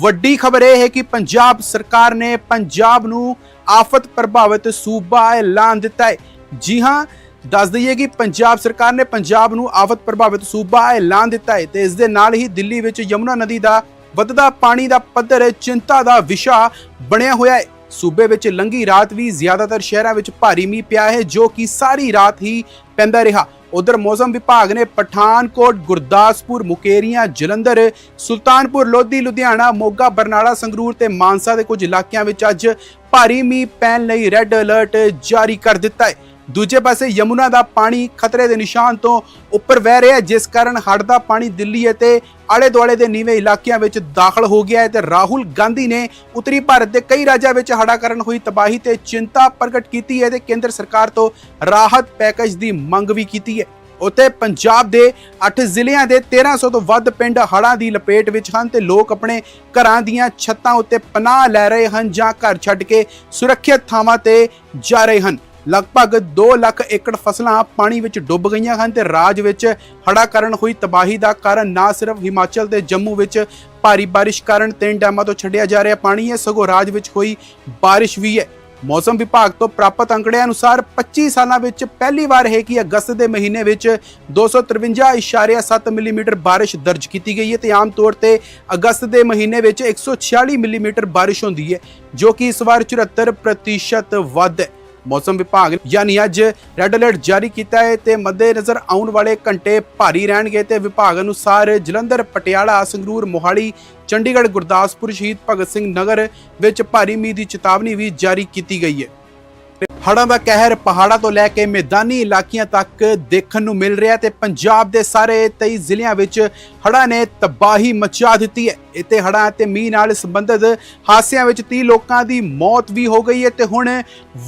A: ਵੱਡੀ ਖਬਰ ਇਹ ਹੈ ਕਿ ਪੰਜਾਬ ਸਰਕਾਰ ਨੇ ਪੰਜਾਬ ਨੂੰ ਆਫਤ ਪ੍ਰਭਾਵਿਤ ਸੂਬਾ ਐਲਾਨ ਦਿੱਤਾ ਹੈ। ਜੀ ਹਾਂ, ਦੱਸ ਦਈਏ ਕਿ ਪੰਜਾਬ ਸਰਕਾਰ ਨੇ ਪੰਜਾਬ ਨੂੰ ਆਫਤ ਪ੍ਰਭਾਵਿਤ ਸੂਬਾ ਐਲਾਨ ਦਿੱਤਾ ਹੈ ਤੇ ਇਸ ਦੇ ਨਾਲ ਹੀ ਦਿੱਲੀ ਵਿੱਚ ਯਮੁਨਾ ਨਦੀ ਦਾ ਵੱਧਦਾ ਪਾਣੀ ਦਾ ਪੱਧਰ, ਚਿੰਤਾ ਦਾ ਵਿਸ਼ਾ ਬਣਿਆ ਹੋਇਆ ਹੈ। ਸੂਬੇ ਵਿੱਚ ਲੰਗੀ ਰਾਤ ਵੀ ਜ਼ਿਆਦਾਤਰ ਸ਼ਹਿਰਾਂ ਵਿੱਚ ਭਾਰੀ ਮੀਂਹ ਪਿਆ ਹੈ, ਜੋ ਕਿ ਸਾਰੀ ਰਾਤ ਹੀ ਪੈਂਦਾ ਰਿਹਾ। ਉਧਰ ਮੌਸਮ ਵਿਭਾਗ ਨੇ ਪਠਾਨਕੋਟ, ਗੁਰਦਾਸਪੁਰ, ਮੁਕੇਰੀਆਂ, ਜਲੰਧਰ, ਸੁਲਤਾਨਪੁਰ, ਲੋਧੀ, ਲੁਧਿਆਣਾ, ਮੋਗਾ, ਬਰਨਾਲਾ, ਸੰਗਰੂਰ ਤੇ ਮਾਨਸਾ ਦੇ ਕੁਝ ਇਲਾਕਿਆਂ ਵਿੱਚ ਅੱਜ ਭਾਰੀ ਮੀਂਹ ਪੈਣ ਲਈ ਰੈੱਡ ਅਲਰਟ ਜਾਰੀ ਕਰ ਦਿੱਤਾ ਹੈ। ਦੂਜੇ ਪਾਸੇ ਯਮੁਨਾ ਦਾ ਪਾਣੀ ਖਤਰੇ ਦੇ ਨਿਸ਼ਾਨ ਤੋਂ ਉੱਪਰ ਵਹਿ ਰਿਹਾ ਜਿਸ ਕਾਰਨ ਹੜ੍ਹ ਦਾ ਪਾਣੀ ਦਿੱਲੀ ਅਤੇ ਆਲੇ ਦੁਆਲੇ ਦੇ ਨੀਵੇਂ ਇਲਾਕਿਆਂ ਵਿੱਚ ਦਾਖਲ ਹੋ ਗਿਆ ਹੈ ਤੇ ਰਾਹੁਲ ਗਾਂਧੀ ਨੇ ਉੱਤਰੀ ਭਾਰਤ ਦੇ ਕਈ ਰਾਜਾਂ ਵਿੱਚ ਹੜ੍ਹਾਂ ਕਰਨ ਹੋਈ ਤਬਾਹੀ ਤੇ ਚਿੰਤਾ ਪ੍ਰਗਟ ਕੀਤੀ ਹੈ ਤੇ ਕੇਂਦਰ ਸਰਕਾਰ ਤੋਂ ਰਾਹਤ ਪੈਕੇਜ ਦੀ ਮੰਗ ਵੀ ਕੀਤੀ ਹੈ। ਉੱਥੇ ਪੰਜਾਬ ਦੇ 8 ਜ਼ਿਲ੍ਹਿਆਂ ਦੇ 1300 ਤੋਂ ਵੱਧ ਪਿੰਡ ਹੜ੍ਹਾਂ ਦੀ ਲਪੇਟ ਵਿੱਚ ਹਨ ਤੇ ਲੋਕ ਆਪਣੇ ਘਰਾਂ ਦੀਆਂ ਛੱਤਾਂ ਉੱਤੇ ਪਨਾਹ ਲੈ ਰਹੇ ਹਨ ਜਾਂ ਘਰ ਛੱਡ ਕੇ ਸੁਰੱਖਿਅਤ ਥਾਵਾਂ ਤੇ ਜਾ ਰਹੇ ਹਨ। ਲਗਭਗ 2 ਲੱਖ ਏਕੜ ਫਸਲਾਂ ਪਾਣੀ ਵਿੱਚ ਡੁੱਬ ਗਈਆਂ ਹਨ ਤੇ ਰਾਜ ਵਿੱਚ ਹੜ੍ਹਾਂ ਕਾਰਨ ਹੋਈ ਤਬਾਹੀ ਦਾ ਕਾਰਨ ਨਾ ਸਿਰਫ ਹਿਮਾਚਲ ਤੇ ਜੰਮੂ ਵਿੱਚ ਭਾਰੀ ਬਾਰਿਸ਼ ਕਾਰਨ ਤਿੰਨ ਡੈਮਾਂ ਤੋਂ ਛੱਡਿਆ ਜਾ ਰਿਹਾ ਪਾਣੀ ਹੈ, ਸਗੋਂ ਰਾਜ ਵਿੱਚ ਹੋਈ ਬਾਰਿਸ਼ ਵੀ ਹੈ। ਮੌਸਮ ਵਿਭਾਗ ਤੋਂ ਪ੍ਰਾਪਤ ਅੰਕੜਿਆਂ ਅਨੁਸਾਰ 25 ਸਾਲਾਂ ਵਿੱਚ ਪਹਿਲੀ ਵਾਰ ਹੈ ਕਿ ਅਗਸਤ ਦੇ ਮਹੀਨੇ ਵਿੱਚ 253.7 ਮਿਲੀਮੀਟਰ ਬਾਰਿਸ਼ ਦਰਜ ਕੀਤੀ ਗਈ ਹੈ ਤੇ ਆਮ ਤੌਰ ਤੇ ਅਗਸਤ ਦੇ ਮਹੀਨੇ ਵਿੱਚ 146 ਮਿਲੀਮੀਟਰ ਬਾਰਿਸ਼ ਹੁੰਦੀ ਹੈ, ਜੋ ਕਿ ਇਸ ਵਾਰ 74% ਵੱਧ ਹੈ। ਮੌਸਮ ਵਿਭਾਗ ਯਾਨੀ ਅੱਜ ਰੈੱਡ ਅਲਰਟ ਜਾਰੀ ਕੀਤਾ ਹੈ ਤੇ ਮੱਦੇਨਜ਼ਰ ਆਉਣ ਵਾਲੇ ਘੰਟੇ ਭਾਰੀ ਰਹਿਣਗੇ ਤੇ ਵਿਭਾਗ ਅਨੁਸਾਰ ਜਲੰਧਰ, ਪਟਿਆਲਾ, ਸੰਗਰੂਰ, ਮੋਹਾਲੀ, ਚੰਡੀਗੜ੍ਹ, ਗੁਰਦਾਸਪੁਰ, ਸ਼ਹੀਦ ਭਗਤ ਸਿੰਘ ਨਗਰ ਵਿੱਚ ਭਾਰੀ ਮੀਂਹ ਦੀ ਚੇਤਾਵਨੀ ਵੀ ਜਾਰੀ ਕੀਤੀ ਗਈ ਹੈ। ਹੜ੍ਹਾਂ ਦਾ ਕਹਿਰ ਪਹਾੜਾਂ ਤੋਂ ਲੈ ਕੇ ਮੈਦਾਨੀ ਇਲਾਕਿਆਂ ਤੱਕ ਦੇਖਣ ਨੂੰ ਮਿਲ ਰਿਹਾ ਤੇ ਪੰਜਾਬ ਦੇ ਸਾਰੇ 23 ਜ਼ਿਲ੍ਹਿਆਂ ਵਿੱਚ ਹੜ੍ਹਾਂ ਨੇ ਤਬਾਹੀ ਮਚਾ ਦਿੱਤੀ ਹੈ। ਇੱਥੇ ਹੜ੍ਹਾਂ ਤੇ ਮੀਂਹ ਨਾਲ ਸੰਬੰਧਿਤ ਹਾਦਸਿਆਂ ਵਿੱਚ 30 ਲੋਕਾਂ ਦੀ ਮੌਤ ਵੀ ਹੋ ਗਈ ਹੈ ਤੇ ਹੁਣ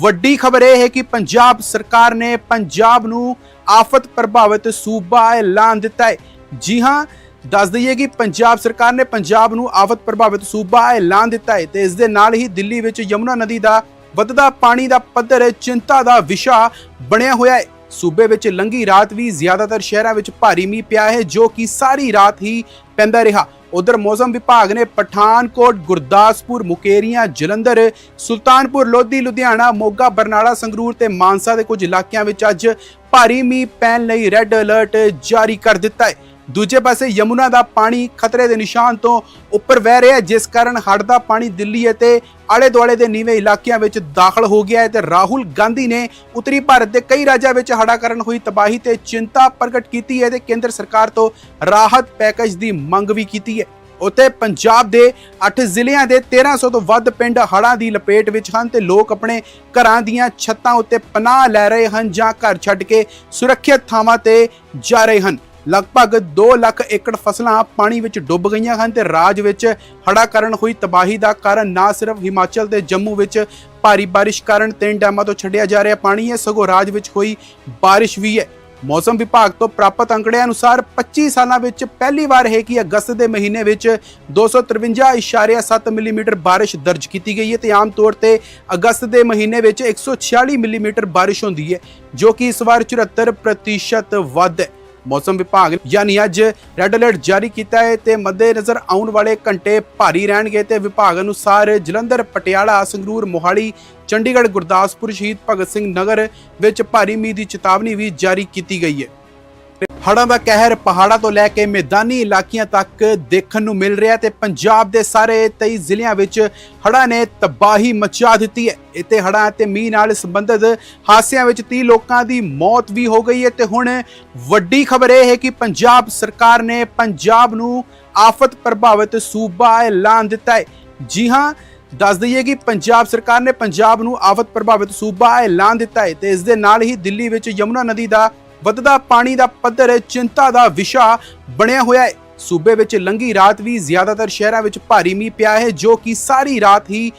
A: ਵੱਡੀ ਖਬਰ ਇਹ ਹੈ ਕਿ ਪੰਜਾਬ ਸਰਕਾਰ ਨੇ ਪੰਜਾਬ ਨੂੰ ਆਫਤ ਪ੍ਰਭਾਵਿਤ ਸੂਬਾ ਐਲਾਨ ਦਿੱਤਾ ਹੈ। ਜੀ ਹਾਂ, ਦੱਸ ਦਈਏ ਕਿ ਪੰਜਾਬ ਸਰਕਾਰ ਨੇ ਪੰਜਾਬ ਨੂੰ ਆਫਤ ਪ੍ਰਭਾਵਿਤ ਸੂਬਾ ਐਲਾਨ ਦਿੱਤਾ ਹੈ ਤੇ ਇਸ ਦੇ ਨਾਲ ਹੀ ਦਿੱਲੀ ਵਿੱਚ ਯਮੁਨਾ ਨਦੀ ਦਾ ਵੱਧਦਾ ਪਾਣੀ ਦਾ ਪੱਧਰ, ਚਿੰਤਾ ਦਾ ਵਿਸ਼ਾ ਬਣਿਆ ਹੋਇਆ ਹੈ। ਸੂਬੇ ਵਿੱਚ ਲੰਗੀ ਰਾਤ ਵੀ ਜ਼ਿਆਦਾਤਰ ਸ਼ਹਿਰਾਂ ਵਿੱਚ ਭਾਰੀ ਮੀਂਹ ਪਿਆ ਹੈ, ਜੋ ਕਿ ਸਾਰੀ ਰਾਤ ਹੀ ਪੈਂਦਾ ਰਿਹਾ। ਉਧਰ ਮੌਸਮ ਵਿਭਾਗ ਨੇ ਪਠਾਨਕੋਟ, ਗੁਰਦਾਸਪੁਰ, ਮੁਕੇਰੀਆਂ, ਜਲੰਧਰ, ਸੁਲਤਾਨਪੁਰ, ਲੋਧੀ, ਲੁਧਿਆਣਾ, ਮੋਗਾ, ਬਰਨਾਲਾ, ਸੰਗਰੂਰ ਤੇ ਮਾਨਸਾ ਦੇ ਕੁਝ ਇਲਾਕਿਆਂ ਵਿੱਚ ਅੱਜ ਭਾਰੀ ਮੀਂਹ ਪੈਣ ਲਈ ਰੈੱਡ ਅਲਰਟ ਜਾਰੀ ਕਰ ਦਿੱਤਾ ਹੈ। ਦੂਜੇ ਪਾਸੇ ਯਮੁਨਾ ਦਾ ਪਾਣੀ ਖਤਰੇ ਦੇ ਨਿਸ਼ਾਨ ਤੋਂ ਉੱਪਰ ਵਹਿ ਰਿਹਾ ਹੈ, ਜਿਸ ਕਾਰਨ ਹੜ੍ਹ ਦਾ ਪਾਣੀ ਦਿੱਲੀ ਅਤੇ ਆਲੇ ਦੁਆਲੇ ਦੇ ਨੀਵੇਂ ਇਲਾਕਿਆਂ ਵਿੱਚ ਦਾਖਲ ਹੋ ਗਿਆ ਹੈ ਤੇ ਰਾਹੁਲ ਗਾਂਧੀ ਨੇ ਉੱਤਰੀ ਭਾਰਤ ਦੇ ਕਈ ਰਾਜਾਂ ਵਿੱਚ ਹੜ੍ਹਾਂ ਕਾਰਨ ਹੋਈ ਤਬਾਹੀ ਤੇ ਚਿੰਤਾ ਪ੍ਰਗਟ ਕੀਤੀ ਹੈ ਤੇ ਕੇਂਦਰ ਸਰਕਾਰ ਤੋਂ ਰਾਹਤ ਪੈਕੇਜ ਦੀ ਮੰਗ ਵੀ ਕੀਤੀ ਹੈ। ਉੱਥੇ ਪੰਜਾਬ ਦੇ 8 ਜ਼ਿਲ੍ਹਿਆਂ ਦੇ 1300 ਤੋਂ ਵੱਧ ਪਿੰਡ ਹੜ੍ਹਾਂ ਦੀ ਲਪੇਟ ਵਿੱਚ ਹਨ ਤੇ ਲੋਕ ਆਪਣੇ ਘਰਾਂ ਦੀਆਂ ਛੱਤਾਂ ਉੱਤੇ ਪਨਾਹ ਲੈ ਰਹੇ ਹਨ ਜਾਂ ਘਰ ਛੱਡ ਕੇ ਸੁਰੱਖਿਅਤ ਥਾਵਾਂ ਤੇ ਜਾ ਰਹੇ ਹਨ। ਲਗਭਗ 2 ਲੱਖ ਏਕੜ ਫਸਲਾਂ ਪਾਣੀ ਵਿੱਚ ਡੁੱਬ ਗਈਆਂ ਹਨ ਤੇ ਰਾਜ ਵਿੱਚ ਹੜ੍ਹਾਂ ਕਾਰਨ ਹੋਈ ਤਬਾਹੀ ਦਾ ਕਾਰਨ ਨਾ ਸਿਰਫ ਹਿਮਾਚਲ ਤੇ ਜੰਮੂ ਵਿੱਚ ਭਾਰੀ ਬਾਰਿਸ਼ ਕਾਰਨ ਤਿੰਨ ਡੈਮਾਂ ਤੋਂ ਛੱਡਿਆ ਜਾ ਰਿਹਾ ਪਾਣੀ ਹੈ, ਸਗੋਂ ਰਾਜ ਵਿੱਚ ਹੋਈ ਬਾਰਿਸ਼ ਵੀ ਹੈ। ਮੌਸਮ ਵਿਭਾਗ ਤੋਂ ਪ੍ਰਾਪਤ ਅੰਕੜਿਆਂ ਅਨੁਸਾਰ 25 ਸਾਲਾਂ ਵਿੱਚ ਪਹਿਲੀ ਵਾਰ ਹੈ ਕਿ ਅਗਸਤ ਦੇ ਮਹੀਨੇ ਵਿੱਚ 253.7 ਮਿਲੀਮੀਟਰ ਬਾਰਿਸ਼ ਦਰਜ ਕੀਤੀ ਗਈ ਹੈ ਤੇ ਆਮ ਤੌਰ ਤੇ ਅਗਸਤ ਦੇ ਮਹੀਨੇ ਵਿੱਚ 146 ਮਿਲੀਮੀਟਰ ਬਾਰਿਸ਼ ਹੁੰਦੀ ਹੈ, ਜੋ ਕਿ ਇਸ ਵਾਰ 74% ਵੱਧ ਹੈ। ਮੌਸਮ ਵਿਭਾਗ ਯਾਨੀ ਅੱਜ ਰੈੱਡ ਅਲਰਟ ਜਾਰੀ ਕੀਤਾ ਹੈ ਤੇ ਮੱਦੇਨਜ਼ਰ ਆਉਣ ਵਾਲੇ ਘੰਟੇ ਭਾਰੀ ਰਹਿਣਗੇ ਤੇ ਵਿਭਾਗ ਅਨੁਸਾਰ ਜਲੰਧਰ, ਪਟਿਆਲਾ, ਸੰਗਰੂਰ, ਮੋਹਾਲੀ, ਚੰਡੀਗੜ੍ਹ, ਗੁਰਦਾਸਪੁਰ, ਸ਼ਹੀਦ ਭਗਤ ਸਿੰਘ ਨਗਰ ਵਿੱਚ ਭਾਰੀ ਮੀਂਹ ਦੀ ਚੇਤਾਵਨੀ ਵੀ ਜਾਰੀ ਕੀਤੀ ਗਈ ਹੈ। ਹੜ੍ਹਾਂ ਦਾ ਕਹਿਰ ਪਹਾੜਾਂ ਤੋਂ ਲੈ ਕੇ ਮੈਦਾਨੀ ਇਲਾਕਿਆਂ ਤੱਕ ਦੇਖਣ ਨੂੰ ਮਿਲ ਰਿਹਾ ਤੇ ਪੰਜਾਬ ਦੇ ਸਾਰੇ 23 ਜ਼ਿਲ੍ਹਿਆਂ ਵਿੱਚ ਹੜ੍ਹਾਂ ਨੇ ਤਬਾਹੀ ਮਚਾ ਦਿੱਤੀ ਹੈ। ਇੱਥੇ ਹੜ੍ਹਾਂ ਤੇ ਮੀਂਹ ਨਾਲ ਸੰਬੰਧਿਤ ਹਾਦਸਿਆਂ ਵਿੱਚ 30 ਲੋਕਾਂ ਦੀ ਮੌਤ ਵੀ ਹੋ ਗਈ ਹੈ ਤੇ ਹੁਣ ਵੱਡੀ ਖਬਰ ਇਹ ਹੈ ਕਿ ਪੰਜਾਬ ਸਰਕਾਰ ਨੇ ਪੰਜਾਬ ਨੂੰ ਆਫਤ ਪ੍ਰਭਾਵਿਤ ਸੂਬਾ ਐਲਾਨ ਦਿੱਤਾ ਹੈ। ਜੀ ਹਾਂ, ਦੱਸ ਦਈਏ ਕਿ ਪੰਜਾਬ ਸਰਕਾਰ ਨੇ ਪੰਜਾਬ ਨੂੰ ਆਫਤ ਪ੍ਰਭਾਵਿਤ ਸੂਬਾ ਐਲਾਨ ਦਿੱਤਾ ਹੈ ਤੇ ਇਸ ਦੇ ਨਾਲ ਹੀ ਦਿੱਲੀ ਵਿੱਚ ਯਮੁਨਾ ਨਦੀ ਦਾ ਵੱਧਦਾ ਪਾਣੀ ਦਾ ਪੱਧਰ ਚਿੰਤਾ ਦਾ ਵਿਸ਼ਾ ਬਣਿਆ ਹੋਇਆ ਹੈ। ਸੂਬੇ ਵਿੱਚ ਲੰਗੀ ਰਾਤ ਵੀ ਜ਼ਿਆਦਾਤਰ ਸ਼ਹਿਰਾਂ ਵਿੱਚ ਭਾਰੀ ਮੀਂਹ ਪਿਆ ਹੈ, ਜੋ ਕਿ ਸਾਰੀ ਰਾਤ ਹੀ